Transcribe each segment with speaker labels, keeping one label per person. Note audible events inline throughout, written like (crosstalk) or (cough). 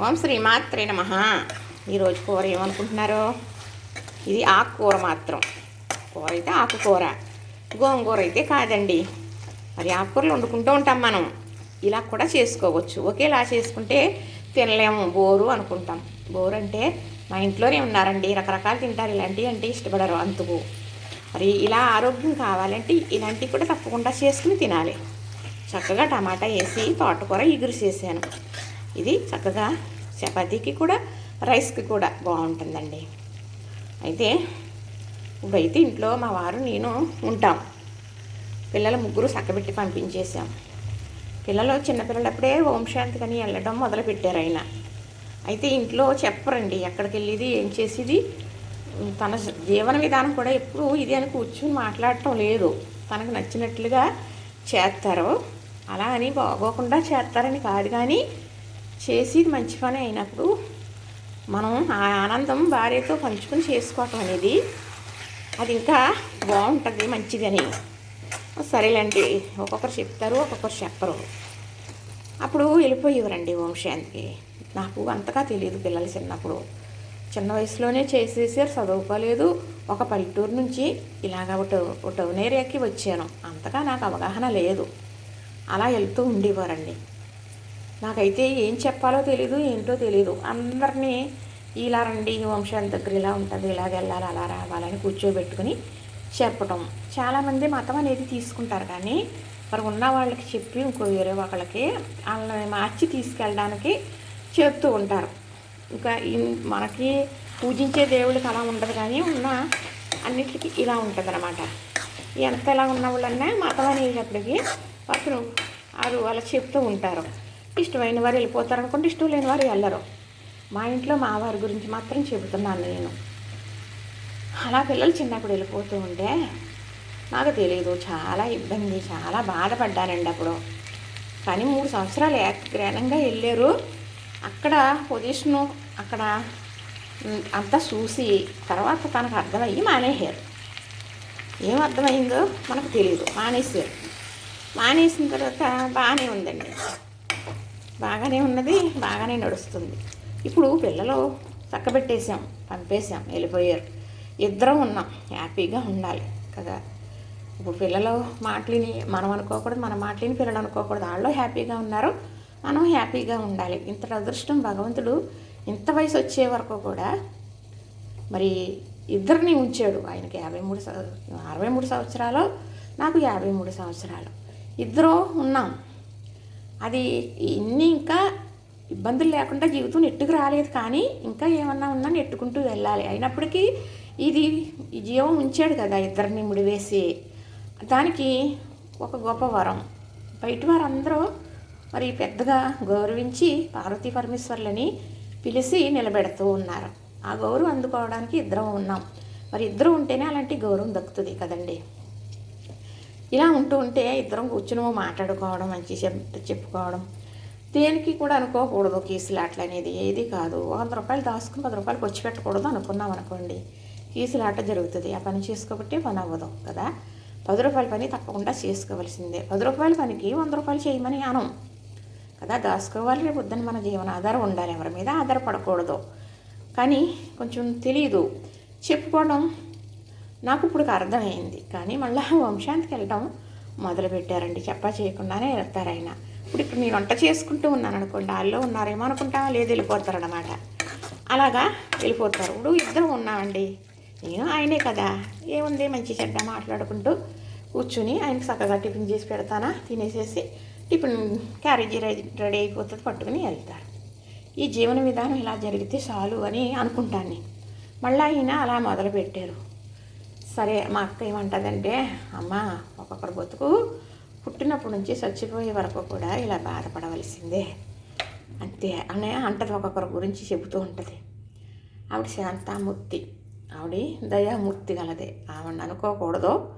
Speaker 1: ఓం శ్రీమాత్రే నమ. ఈరోజు కూర ఏమనుకుంటున్నారు? ఇది ఆకుకూర మాత్రం. కూర అయితే ఆకుకూర. గోంగూర అయితే కాదండి. మరి ఆకుకూరలు వండుకుంటూ ఉంటాం మనం. ఇలా కూడా చేసుకోవచ్చు. ఒకేలా చేసుకుంటే తినలేము. బోరు అనుకుంటాం. బోరు అంటే మా ఇంట్లోనే ఉన్నారండి. రకరకాలు తింటారు. ఇలాంటివి అంటే ఇష్టపడరు అంతుకు. మరి ఇలా ఆరోగ్యం కావాలంటే ఇలాంటివి కూడా తప్పకుండా చేసుకుని తినాలి. చక్కగా టమాటా వేసి తోటకూర ఇగురు చేశాను ఇది చక్కగా చపాతీకి కూడా రైస్కి కూడా బాగుంటుందండి. అయితే ఇప్పుడైతే ఇంట్లో మా వారు నేను ఉంటాం. పిల్లలు ముగ్గురు చక్కబెట్టి పంపించేసాం పిల్లలు చిన్నపిల్లలప్పుడే హోంశాంతి కని వెళ్ళడం మొదలుపెట్టారు ఆయన. అయితే ఇంట్లో చెప్పరండి ఎక్కడికి వెళ్ళేది ఏం చేసేది. తన జీవన విధానం కూడా ఎప్పుడు ఇది అని కూర్చుని మాట్లాడటం లేదు. తనకు నచ్చినట్లుగా చేస్తారు. అలా అని బాగోకుండా చేస్తారని కాదు కానీ చేసేది మంచి పని అయినప్పుడు మనం ఆ ఆనందం భార్యతో పంచుకొని చేసుకోవటం అనేది అది ఇంకా బాగుంటుంది మంచిదని. సరేలేండి ఒక్కొక్కరు చెప్తారు ఒక్కొక్కరు చెప్పరు. అప్పుడు వెళ్ళిపోయేవారండి వంశానికి నాకు అంతగా తెలియదు పిల్లలు చిన్నప్పుడు. చిన్న వయసులోనే చేసేసారు చదువుకోలేదు. ఒక పల్లెటూరు నుంచి ఇలాగ ఒక ఒక టౌన్ ఏరియాకి వచ్చాను. అంతగా నాకు అవగాహన లేదు. అలా వెళ్తూ ఉండేవారండి. నాకైతే ఏం చెప్పాలో తెలీదు ఏంటో తెలీదు. అందరినీ ఇలా రండి ఈ వంశాల దగ్గర ఇలా ఉంటుంది ఇలా వెళ్ళాలి అలా రావాలని కూర్చోబెట్టుకుని చెప్పటం. చాలామంది మతం అనేది తీసుకుంటారు కానీ మరి ఉన్న వాళ్ళకి చెప్పి ఇంకో వేరే ఒకళ్ళకి వాళ్ళని మార్చి తీసుకెళ్ళడానికి చెప్తూ ఉంటారు. ఇంకా మనకి పూజించే దేవుడికి అలా ఉండదు కానీ ఉన్న అన్నిటికీ ఇలా ఉంటుంది అనమాట ఎంత ఎలా ఉన్న వాళ్ళన్నా మతం అనేటప్పటికి అతను వారు అలా చెప్తూ ఉంటారు. ఇష్టమైన వారు వెళ్ళిపోతారు అనుకుంటే ఇష్టం లేని వారు వెళ్ళరు. మా ఇంట్లో మా వారి గురించి మాత్రం చెబుతున్నాను నేను. అలా పిల్లలు చిన్నప్పుడు వెళ్ళిపోతూ ఉంటే నాకు తెలియదు చాలా ఇబ్బంది చాలా బాధపడ్డానండి అప్పుడు. కానీ మూడు సంవత్సరాలు ఏకగ్రహణంగా వెళ్ళారు. అక్కడ పొజిషను అక్కడ అంతా చూసి తర్వాత తనకు అర్థమయ్యి మానేశారు. ఏం అర్థమైందో మనకు తెలియదు మానేశారు. మానేసిన తర్వాత బాగానే ఉందండి. బాగానే ఉన్నది బాగానే నడుస్తుంది. ఇప్పుడు పిల్లలు చక్కబెట్టేసాం పంపేసాం వెళ్ళిపోయారు. ఇద్దరం ఉన్నాం హ్యాపీగా ఉండాలి కదా. ఇప్పుడు పిల్లలు మాటలిని మనం అనుకోకూడదు మన మాటలిని పిల్లలు అనుకోకూడదు. వాళ్ళు హ్యాపీగా ఉన్నారు మనం హ్యాపీగా ఉండాలి. ఇంత అదృష్టం భగవంతుడు ఇంత వయసు వచ్చే వరకు కూడా మరి ఇద్దరిని ఉంచాడు. ఆయనకి యాభై మూడు అరవై మూడు సంవత్సరాలు నాకు యాభై మూడు సంవత్సరాలు. ఇద్దరు ఉన్నాం. అది ఇన్ని ఇంకా ఇబ్బందులు లేకుండా జీవితం నెట్టుకు రాలేదు కానీ ఇంకా ఏమన్నా ఉన్నా నెట్టుకుంటూ వెళ్ళాలి. అయినప్పటికీ ఇది ఈ జీవం ఉంచాడు కదా ఇద్దరిని ముడివేసి. దానికి ఒక గొప్ప వరం. బయట వారందరూ మరి పెద్దగా గౌరవించి పార్వతీ పరమేశ్వర్లని పిలిచి నిలబెడుతూ ఉన్నారు. ఆ గౌరవం అందుకోవడానికి ఇద్దరం ఉన్నాం. మరి ఇద్దరు ఉంటేనే అలాంటి గౌరవం దక్కుతుంది కదండి. ఇలా ఉంటూ ఉంటే ఇద్దరం కూర్చుని మాట్లాడుకోవడం మంచి చెప్పుకోవడం. దేనికి కూడా అనుకోకూడదు కీసులాటలు అనేది ఏది కాదు. వంద రూపాయలు దాచుకుని పది రూపాయలు ఖర్చు పెట్టకూడదు అనుకున్నాం అనుకోండి. కీసులాట జరుగుతుంది. ఆ పని చేసుకోబట్టి పని అవ్వదు కదా. పది రూపాయల పని తప్పకుండా చేసుకోవాల్సిందే. పది రూపాయల పనికి వంద రూపాయలు చేయమని అనం కదా. దాచుకోవాలి రేపు పొద్దున్న మన జీవనాధారం ఉండాలి. ఎవరి మీద ఆధారపడకూడదు. కానీ కొంచెం తెలియదు చెప్పుకోవడం నాకు ఇప్పుడు అర్థమైంది. కానీ మళ్ళీ (laughs) వంశాంతికి వెళ్ళడం మొదలు పెట్టారండి చెప్పా చేయకుండానే వెళ్తారు ఆయన ఇప్పుడు ఇక్కడ నేను వంట చేసుకుంటూ ఉన్నాను అనుకోండి. వాళ్ళు ఉన్నారేమో అనుకుంటా లేదు వెళ్ళిపోతారు అనమాట అలాగా వెళ్ళిపోతారు. ఇప్పుడు ఇద్దరం ఉన్నామండి. నేను ఆయనే కదా. ఏముంది? మంచి చెడ్డ మాట్లాడుకుంటూ కూర్చుని ఆయనకి చక్కగా టిఫిన్ చేసి పెడతానా? తినేసేసి టిఫిన్ క్యారేజీ రెడీ రెడీ అయిపోతుంది. పట్టుకుని వెళ్తారు. ఈ జీవన విధానం ఇలా జరిగితే చాలు అని అనుకుంటాను నేను. మళ్ళీ ఆయన అలా మొదలు పెట్టారు సరే మా అక్క ఏమంటుందంటే అమ్మ ఒక్కొక్కరు బతుకు పుట్టినప్పటి నుంచి చచ్చిపోయే వరకు కూడా ఇలా బాధపడవలసిందే. అంతే అనే అంటది ఒక్కొక్కరి గురించి చెబుతూ ఉంటుంది. ఆవిడ శాంతామూర్తి. ఆవిడ దయామూర్తి గలదే. ఆవిడ అనుకోకూడదు.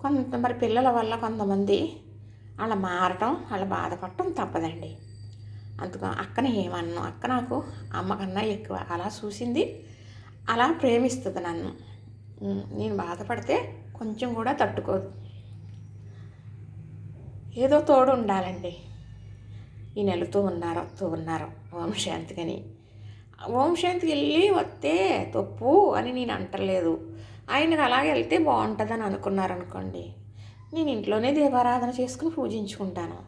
Speaker 1: కొంత మరి పిల్లల వల్ల కొంతమంది వాళ్ళ మారటం వాళ్ళ బాధపడటం తప్పదండి. అందుకు అక్కని ఏమన్నాను అక్క నాకు అమ్మకన్నా ఎక్కువ అలా చూసింది. అలా ప్రేమిస్తుంది నన్ను. నేను బాధపడితే కొంచెం కూడా తట్టుకోదు. ఏదో తోడు ఉండాలండి. ఈ నెలతో ఉన్నారు తో ఉన్నారు. ఓం శాంతికని ఓం శాంతికి వెళ్ళి వస్తే తప్పు అని నేను అంటలేదు. ఆయనకు అలాగే వెళ్తే బాగుంటుందని అనుకున్నారనుకోండి నేను ఇంట్లోనే దీపారాధన చేసుకుని పూజించుకుంటాను.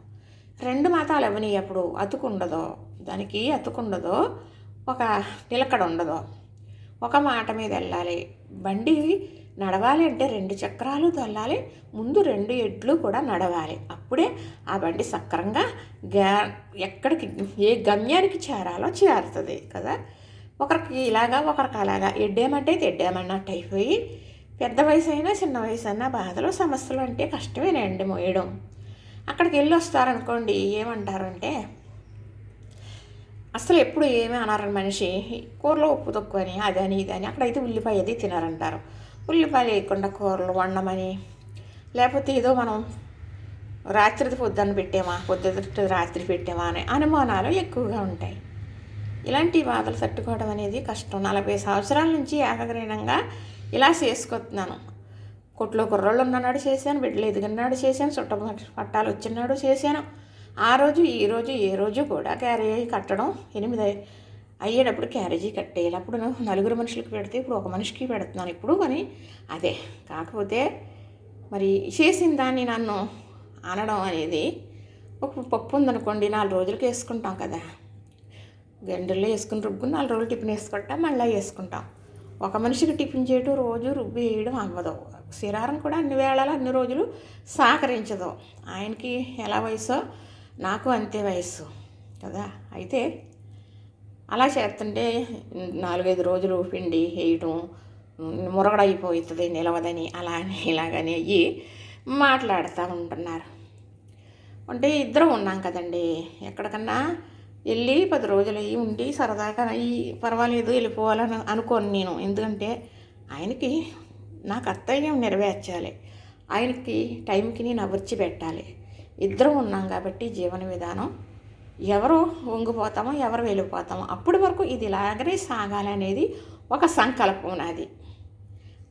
Speaker 1: రెండు మతాలు ఇవ్వని అప్పుడు అతుకుండదో దానికి అతుకుండదో ఒక నిలకడ ఉండదో ఒక మాట మీద వెళ్ళాలి బండి నడవాలి అంటే రెండు చక్రాలు తొల్లాలి ముందు రెండు ఎడ్లు కూడా నడవాలి. అప్పుడే ఆ బండి సక్రంగా గా ఎక్కడికి ఏ గమ్యానికి చేరాలో చేరుతుంది కదా. ఒకరికి ఇలాగా ఒకరికి అలాగా. ఎడ్డేమంటే తెడ్డామన్నట్టు అయిపోయి పెద్ద వయసు అయినా చిన్న వయసు అయినా బాధలు సమస్యలు అంటే కష్టమేనండి మోయడం. అక్కడికి వెళ్ళి వస్తారనుకోండి ఏమంటారంటే అసలు ఎప్పుడు ఏమీ అనారని మనిషి కూరలో ఉప్పు తక్కువని అదని ఇదని అక్కడైతే ఉల్లిపాయ అది తినారంటారు. ఉల్లిపాయ లేకుండా కూరలు వండమని లేకపోతే ఏదో మనం రాత్రిది పొద్దున్న పెట్టామా పొద్దుట రాత్రి పెట్టామా అనే అనుమానాలు ఎక్కువగా ఉంటాయి. ఇలాంటి బాధలు తట్టుకోవడం అనేది కష్టం. నలభై సంవత్సరాల నుంచి ఏకగ్రీణంగా ఇలా చేసుకొస్తున్నాను. కొట్లో కుర్రోళ్ళు ఉన్ననాడు చేశాను బిడ్డలు ఎదిగినాడు చేశాను చుట్ట పట్టాలు వచ్చినాడు చేశాను. ఆ రోజు ఈ రోజు ఏ రోజు కూడా క్యారేజీ కట్టడం ఎనిమిది అయ్యేటప్పుడు క్యారేజీ కట్టేయాలి. అప్పుడు నలుగురు మనుషులకు పెడితే ఇప్పుడు ఒక మనిషికి పెడుతున్నాను ఇప్పుడు అని. అదే. కాకపోతే మరి చేసిన దాన్ని నన్ను అనడం అనేది ఒక పప్పు ఉందనుకోండి నాలుగు రోజులకి వేసుకుంటాం కదా. గంటల్లో వేసుకుని రుబ్బుకుని నాలుగు రోజులు టిఫిన్ వేసుకుంటాం మళ్ళీ వేసుకుంటాం. ఒక మనిషికి టిఫిన్ చేయడం రోజు రుబ్బి వేయడం అవ్వదు. శిరారం కూడా అన్ని వేళలు అన్ని రోజులు సహకరించదు. ఆయనకి ఎలా వయసో నాకు అంతే వయస్సు కదా? అయితే అలా చేస్తుంటే నాలుగైదు రోజులు పిండి వేయటం మురగడైపోతుంది నిలవదని అలా అని (laughs) ఇలాగని అయ్యి మాట్లాడుతూ ఉంటున్నారు. అంటే ఇద్దరం ఉన్నాం కదండి. ఎక్కడికన్నా వెళ్ళి పది రోజులు అయ్యి ఉండి సరదాగా అయ్యి పర్వాలేదు వెళ్ళిపోవాలని అనుకోను నేను. ఎందుకంటే ఆయనకి నా కర్తవ్యం నెరవేర్చాలి. ఆయనకి టైంకి నేను అవర్చి పెట్టాలి. ఇద్దరం ఉన్నాం కాబట్టి జీవన విధానం. ఎవరు వంగిపోతామో ఎవరు వెళ్ళిపోతామో. అప్పటి వరకు ఇది ఇలాగనే సాగాలనేది ఒక సంకల్పం నాది.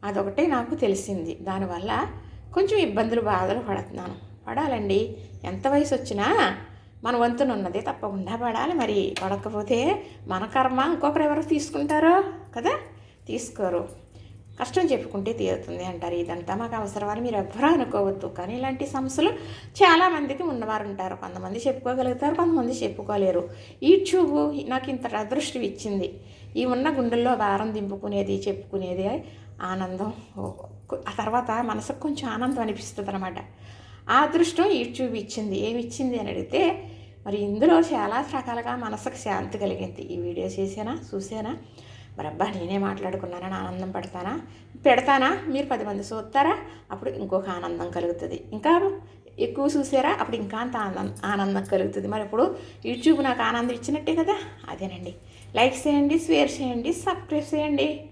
Speaker 1: అదొకటే నాకు తెలిసింది. దానివల్ల కొంచెం ఇబ్బందులు బాధలు పడుతున్నాను. పడాలండి. ఎంత వయసు వచ్చినా మన వంతున ఉన్నది తప్పకుండా పడాలి మరి. పడకపోతే మన కర్మ ఇంకొకరు ఎవరు తీసుకుంటారో కదా? తీసుకోరు. కష్టం చెప్పుకుంటే తీరుతుంది అంటారు. ఇదంతా మాకు అవసరమని మీరు ఎవ్వరూ అనుకోవద్దు. కానీ ఇలాంటి సమస్యలు చాలామందికి ఉన్నవారు ఉంటారు. కొంతమంది చెప్పుకోగలుగుతారు కొంతమంది చెప్పుకోలేరు. యూట్యూబ్ నాకు ఇంత అదృష్టం ఇచ్చింది. ఈ ఉన్న గుండెల్లో భారం దింపుకునేది చెప్పుకునేది ఆనందం. ఆ తర్వాత మనసుకు కొంచెం ఆనందం అనిపిస్తుంది అనమాట ఆ అదృష్టం యూట్యూబ్ ఇచ్చింది. ఏమి ఇచ్చింది అని అడిగితే మరి ఇందులో చాలా రకాలుగా మనసుకు శాంతి కలిగింది. ఈ వీడియో చేసేనా చూసేనా మరి అబ్బా నేనే మాట్లాడుకున్నానని ఆనందం పడతానా? పెడతానా? మీరు పది మంది చూస్తారా? అప్పుడు ఇంకొక ఆనందం కలుగుతుంది. ఇంకా ఎక్కువ చూసారా? అప్పుడు ఇంకా అంత ఆనందం ఆనందం కలుగుతుంది. మరి ఇప్పుడు యూట్యూబ్ నాకు ఆనందం ఇచ్చినట్టే కదా? అదేనండి. లైక్ చేయండి షేర్ చేయండి సబ్స్క్రైబ్ చేయండి.